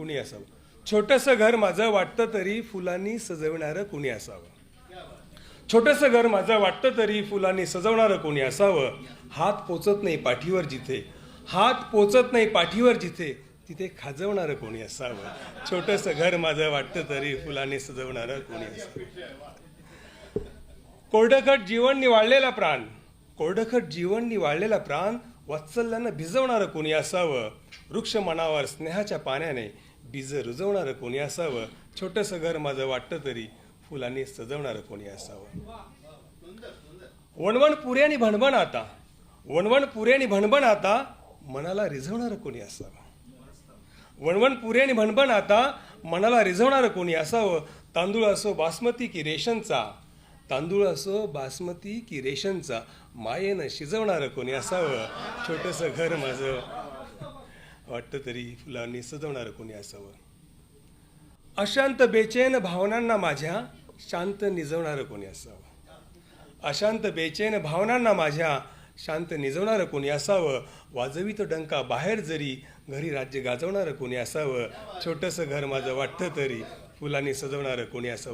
कुणी असावं? छोटंसं घर माझं वाटतं तरी फुलांनी सजवणारं कुणी असावं? छोटंसं घर माझं वाटतं तरी फुलांनी सजवणारं कोणी असावं? हात पोचत नाही पाठीवर जिथे. हात पोचत नाही पाठीवर जिथे तिथे खाजवणारं कोणी असावं? छोटंसं घर माझं वाटतं तरी फुलांनी सजवणारं कोणी असावं? कोरडखट जीवन निवाळलेला प्राण कोरडखट जीवन निवाळलेला प्राण वात्सल्यानं भिजवणारं कोणी असावं? वृक्ष मनावर स्नेहाच्या पाण्याने बीज रुजवणारं कोणी असावं? छोटंसं घर माझं वाटतं तरी फुलांनी सजवणारं कोणी असावं? वणवण पुऱ्यानी भणभण आता. वणवण पुऱ्यानी भणभण आता मनाला रिझवणारं कोणी असावं? वणवण पुऱ्यानी भणभण आता मनाला रिझवणारं कोणी असावं? तांदूळ असो बासमती की रेशनचा. तांदूळ असो बासमती की रेशनचा. मायेनं शिजवणारं कोणी असावं? छोटंसं घर माझं वाटतं तरी फुलांनी सजवणारं कोणी असावं? अशांत बेचैन भावनांना माझ्या शांत निजवणारं कोणी असावं? अशांत बेचैन भावनांना माझ्या शांत निजवणारं कोणी असावं? वाजवीत डंका बाहेर जरी घरी राज्य गाजवणारं कोणी असावं? छोटंसं घर माझं वाटतं तरी फुलांनी सजवणारं कोणी असावं?